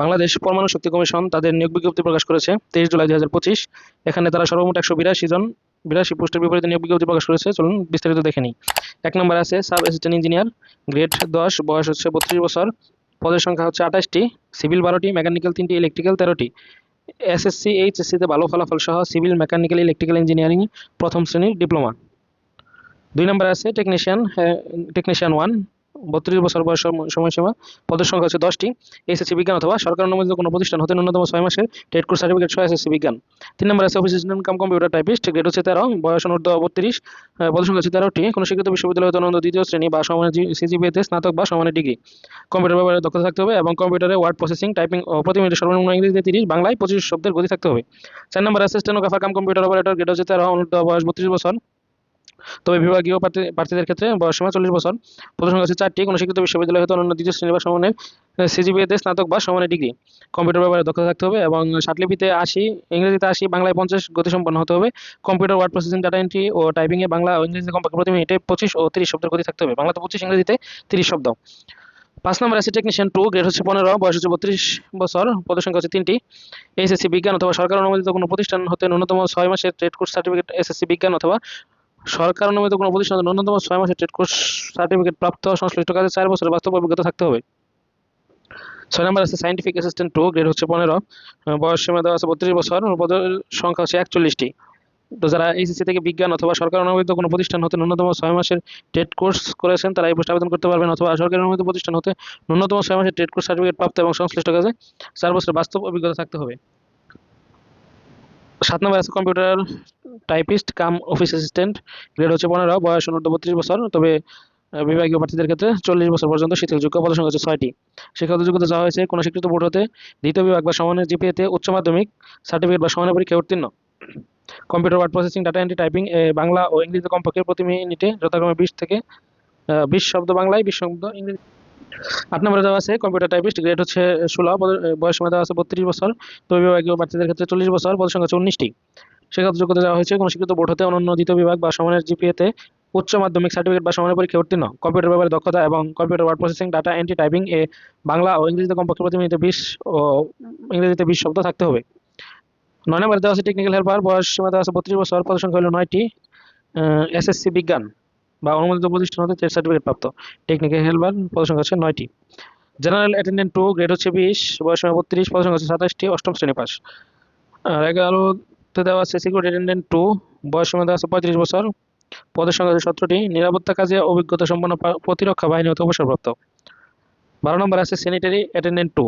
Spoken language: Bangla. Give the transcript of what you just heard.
বাংলাদেশ পরমাণু শক্তি কমিশন তাদের নিয়োগ বিজ্ঞপ্তি প্রকাশ করেছে তেইশ জুলাই দুই হাজার পঁচিশ। এখানে তারা সর্বমোট একশো বিরাশি জন, বিরাশি পোস্টের বিপরীতে নিয়োগ বিজ্ঞপ্তি প্রকাশ করেছে। চলুন বিস্তারিত দেখে নিই। এক নম্বর আছে সাব অ্যাসিস্ট্যান্ট ইঞ্জিনিয়ার, গ্রেড দশ, বয়স হচ্ছে বত্রিশ বছর। পদের সংখ্যা হচ্ছে আঠাশটি, সিভিল বারোটি, মেকানিক্যাল তিনটি, ইলেকট্রিক্যাল তেরোটি। এসএসসি এইচএসসিতে ভালো ফলাফল সহ সিভিল, মেকানিক্যাল, ইলেকট্রিক্যাল ইঞ্জিনিয়ারিং প্রথম শ্রেণির ডিপ্লোমা। দুই নম্বর আছে টেকনিশিয়ান টেকনিশিয়ান ওয়ান বত্রিশ বছর বয়স সময়সীমা। পদের সংখ্যা হচ্ছে দশটি। এসএসসি বিজ্ঞান অথবা সরকার অনুমোদিত কোনো প্রতিষ্ঠান হতে ন্যূনতম ছয় মাসের টেট কোর্স সার্টিফিকেট সহ এসএসসি বিজ্ঞান। তিন নম্বর আছে office cum computer typist grade হচ্ছে তেরো, বয়স অনূর্ধ্ব বত্রিশ। পদের সংখ্যা হচ্ছে তেরোটি। কোনো শিক্ষিত বিশ্ববিদ্যালয় হতে অনন্ত দ্বিতীয় শ্রেণি বা সমানের সিজিপিএতে স্নাতক বা সমানের ডিগ্রি। কম্পিউটার ব্যবহারে দক্ষতা থাকতে হবে এবং কম্পিউটারে ওয়ার্ড প্রসেসিং, টাইপিং প্রতি মিনিটে সর্বনিম্ন ইংরেজিতে তিরিশ, বাংলায় পঁচিশ শব্দের গতি থাকতে হবে। চার নম্বর ও কাফা কাম কম্পিউটার অপারেটর গ্রেড হচ্ছে তেরো অনূর্ধ্ব বয়স বত্রিশ বছর। তবে বিভাগীয় প্রার্থীদের ক্ষেত্রে বয়সসীমা চল্লিশ বছর। সংখ্যা হচ্ছে চারটি, কোনো শিক্ষিত বিশ্ববিদ্যালয় হতে অন্যান্য দ্বিতীয় শ্রেণি বা সমানের সিজিপিএতে স্নাতক বা সমানের ডিগ্রি। কম্পিউটার ব্যবহারে দক্ষতা থাকতে হবে এবং ষাটলিপিতে আশি, ইংরেজিতে আশি, বাংলায় পঞ্চাশ গতিসম্পন্ন হতে হবে। Computer word processing, data entry ও টাইপিংয়ে বাংলা ও ইংরেজিতে কমপক্ষে প্রতি মিনিটে পঁচিশ ও তিরিশ শব্দের গতি থাকতে হবে। বাংলাতে পঁচিশ, ইংরেজিতে তিরিশ শব্দ। পাঁচ নম্বর আছে টেকনিশিয়ান টু গ্রেড হচ্ছে পনেরো, বয়স হচ্ছে বত্রিশ বছর, পদের সংখ্যা হচ্ছে তিনটি। এসএসসি বিজ্ঞান অথবা সরকার অনুমোদিত কোনো প্রতিষ্ঠান হতে ন্যূনতম ছয় মাসের ট্রেড কোর্স সার্টিফিকেট এসএসসি বিজ্ঞান অথবা সরকার অনুমোদিত কোনো প্রতিষ্ঠান ন্যূনতম ছয় মাসের ট্রেড কোর্স সার্টিফিকেট প্রাপ্ত সংশ্লিষ্ট কাজে চার বছরের বাস্তব অভিজ্ঞতা থাকতে হবে। ছয় নম্বর আছে সাইন্টিফিক অ্যাসিস্ট্যান্ট টু গ্রেড হচ্ছে পনেরো। বয়স সীমা দেওয়া আছে বত্রিশ বছর, পদের সংখ্যা হচ্ছে একচল্লিশটি। তো যারা এইচএসসি থেকে বিজ্ঞান অথবা সরকার অনুমোদিত কোনো প্রতিষ্ঠান হতে ন্যূনতম ছয় মাসের ট্রেড কোর্স করেছেন, তারা এই পোস্টে আবেদন করতে পারবেন। অথবা সরকারি অনুমোদিত প্রতিষ্ঠান হতে ন্যূনতম ছয় মাসের ট্রেড কোর্স সার্টিফিকেট প্রাপ্ত এবং সংশ্লিষ্ট কাজে চার বছরের বাস্তব অভিজ্ঞতা থাকতে হবে। সাত নম্বর আছে computer typist cum office assistant grade হচ্ছে পনেরো, বয়স অনূর্ধ্ব বত্রিশ বছর, তবে বিভাগীয় প্রার্থীদের ক্ষেত্রে চল্লিশ বছর পর্যন্ত শিথিলযোগ্য পদের সংখ্যা হচ্ছে ছয়টি। শিক্ষাগত যোগ্যতা চাওয়া হয়েছে, কোনো স্বীকৃত বোর্ড হতে দ্বিতীয় বিভাগ বা সমানের জিপিএতে উচ্চ মাধ্যমিক সার্টিফিকেট বা সমানের পরীক্ষায় উত্তীর্ণ। Computer word processing data entry typing Bangla ও ইংরেজিতে কমপক্ষে প্রতি মিনিটে যথাক্রমে বিশ থেকে বিশ শব্দ বাংলায়, বিশ শব্দ ইংরেজি আট নম্বরে দেওয়া আছে কম্পিউটার টাইপিস্ট গ্রেড হচ্ছে ষোলো বয়স সীমা দেওয়া আছে বত্রিশ বছর তবে বিভাগীয় প্রার্থীদের ক্ষেত্রে চল্লিশ বছর পদের সংখ্যা উনিশটি শিক্ষাগত যোগ্যতা দেওয়া হয়েছে, কোনো শিক্ষিত বোর্ড হতে অনন্য দ্বিতীয় বিভাগ বা সমানের জিপিএতে উচ্চ মাধ্যমিক সার্টিফিকেট বা সমানের পরীক্ষা উত্তীর্ণ। কম্পিউটার ব্যবহারে দক্ষতা এবং computer word processing data entry typing এ বাংলা ও ইংরেজিতে কমপক্ষে প্রতি মিনিটে বিশ ও ইংরেজিতে বিশ শব্দ থাকতে হবে। নয় নম্বরে দেওয়া আছে টেকনিক্যাল হেল্পার বয়স সীমা দেওয়া আছে বত্রিশ বছর, পদ সংখ্যা হলো নয়টি এসএসসি বিজ্ঞান। বা অনুমোদিত প্রতিষ্ঠান হতে সার্টিফিকেট প্রাপ্ত। টেকনিক্যাল হেল্পার পদ সংখ্যা হচ্ছে নয়টি। জেনারেল অ্যাটেন্ডেন্ট টু গ্রেড হচ্ছে বিশ, বয়স বত্রিশ পদ সংখ্যা হচ্ছে সাতাশটি, অষ্টম শ্রেণি পাস। আর এগারোতে দেওয়া আছে সিকিউরিটি অ্যাটেন্ডেন্ট টু বয়স সীমা দেওয়া আছে পঁয়ত্রিশ বছর পদের সংখ্যা হচ্ছে সতেরোটি, নিরাপত্তা কাজে অভিজ্ঞতা সম্পন্ন প্রতিরক্ষা বাহিনী হতে অবসরপ্রাপ্ত। বারো নম্বর আছে স্যানিটারি অ্যাটেন্ডেন্ট টু